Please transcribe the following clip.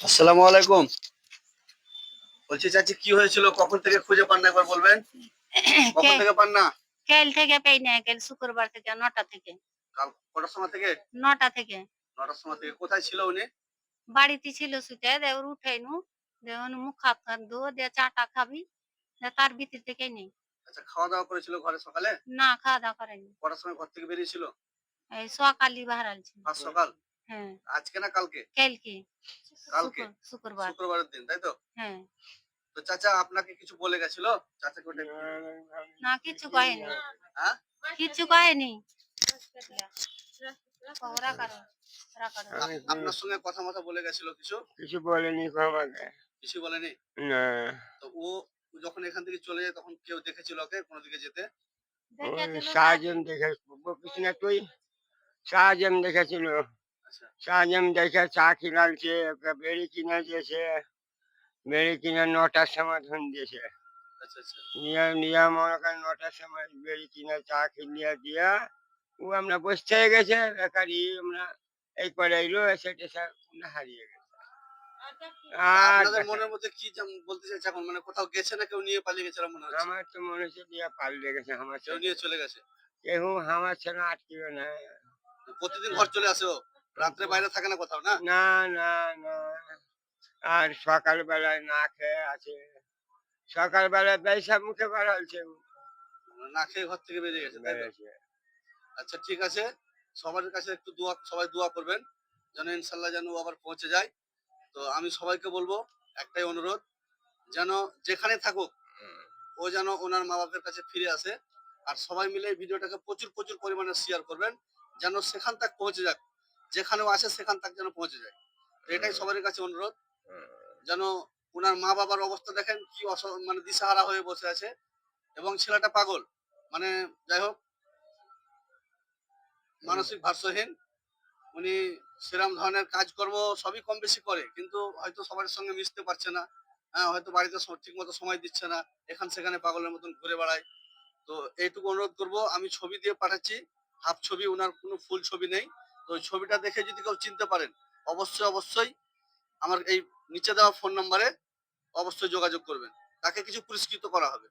আসসালামু আলাইকুম। বলছি চাচি কি হয়েছিল? কখন থেকে খুঁজে পান না একবার বলবেন? কখন থেকে পান না? কাল থেকে পাই না কাল শুক্রবার থেকে নটা থেকে। কাল কটার সময় থেকে? নটা থেকে। নটার সময় থেকে। কোথায় ছিল উনি? বাড়িতে ছিল সুতে দেওর উঠাইনু। দেওয়ান মুখ হাত ধো দে চাটা খাবি। দে তার ভিতর থেকে নেই আচ্ছা খাওয়া দাওয়া করেছিল ঘরে সকালে? না খাওয়া দাওয়া করেনি। কটার সময় ঘর থেকে বেরিয়েছিল? এই সকালই বাহারাল ছিল সকাল? হ্যাঁ। আজকে না কালকে? কালকে। কালকে? শুক্রবার। শুক্রবারের দিন তাই তো? হ্যাঁ। তো চাচা আপনাকে কিছু বলে গেছিল? চাচাকে ওটা না কিছু কয়নি। হ্যাঁ কিছু কয়নি। ওরা কারও আপনার সঙ্গে কথা মতো বলে গেছিল কিছু? কিছু বলেনি আমাকে কিছু বলেনি? না। তো ও যখন এখান থেকে চলে যায় তখন কেউ দেখেছিল ওকে কোনো দিকে যেতে? সাহায্যম দেখে বকিস না তুই? সাহায্যম দেখেছিল। আচ্ছা সাহায্যম দেখে চা কিনালছে ওকে বেড়ি কিনে দিয়েছে বেড়ি কিনে নটার সময় ধন দিয়েছে। আচ্ছা আচ্ছা। নিয়ে নিয়ে মনে করেন নটার সময় বেড়ি কিনে চা কিনিয়ে দিয়া ও আমরা বসতে হয়ে গেছে বেকারি আমরা এই করে এলো সেটা হারিয়ে গেছে। আর মনের মধ্যে কি বলতে চাইছে এখন? মানে কোথাও গেছে না কেউ নিয়ে পালিয়ে গেছে মনে হচ্ছে? আমার তো মনে হচ্ছে দিয়া পাল্টে গেছে আমার কেউ ছেলে। নিয়ে চলে গেছে? কেউ আমার ছেলে আটকিবে না। প্রতিদিন ঘর চলে আসে রাত্রে বাইরে থাকে না কোথাও না? না না না। আর সকাল বেলায় না খেয়ে আছে। সকাল বেলায় পেশাব মুখে। বেড়ালছে না খেয়ে ঘর থেকে বেরিয়ে গেছে? আচ্ছা ঠিক আছে। সবার কাছে একটু দোয়া সবাই দোয়া করবেন যেন ইনশাল্লাহ যেন ও আবার পৌঁছে যায়। তো আমি সবাইকে বলব একটাই অনুরোধ যেন যেখানে থাকুক ও যেন ওনার মা বাবার কাছে ফিরে আসে। আর সবাই মিলে ভিডিওটাকে প্রচুর প্রচুর পরিমাণে শেয়ার করবেন যেন সেখান তাক পৌঁছে যাক। যেখানেও আসে সেখান তাক যেন পৌঁছে যায়। এটাই সবার কাছে অনুরোধ। যেন ওনার মা বাবার অবস্থা দেখেন কি মানে দিশাহারা হয়ে বসে আছে। এবং ছেলেটা পাগল। মানে যাই হোক মানসিক ভারসাহীন উনি সেরম ধরনের কাজকর্ম সবই কম বেশি করে। কিন্তু হয়তো সবার সঙ্গে মিশতে পারছে না। হ্যাঁ হয়তো বাড়িতে ঠিক মতো সময় দিচ্ছে না। এখান সেখানে পাগলের মতন ঘুরে বেড়ায়। তো এইটুকু অনুরোধ করব। আমি ছবি দিয়ে পাঠাচ্ছি। হাফ ছবি ওনার কোনো ফুল ছবি নেই। তো ছবিটা দেখে যদি কেউ চিনতে পারেন, অবশ্যই অবশ্যই আমার এই নিচে দেওয়া ফোন নম্বরে অবশ্যই যোগাযোগ করবেন। তাকে কিছু পুরস্কৃত করা হবে।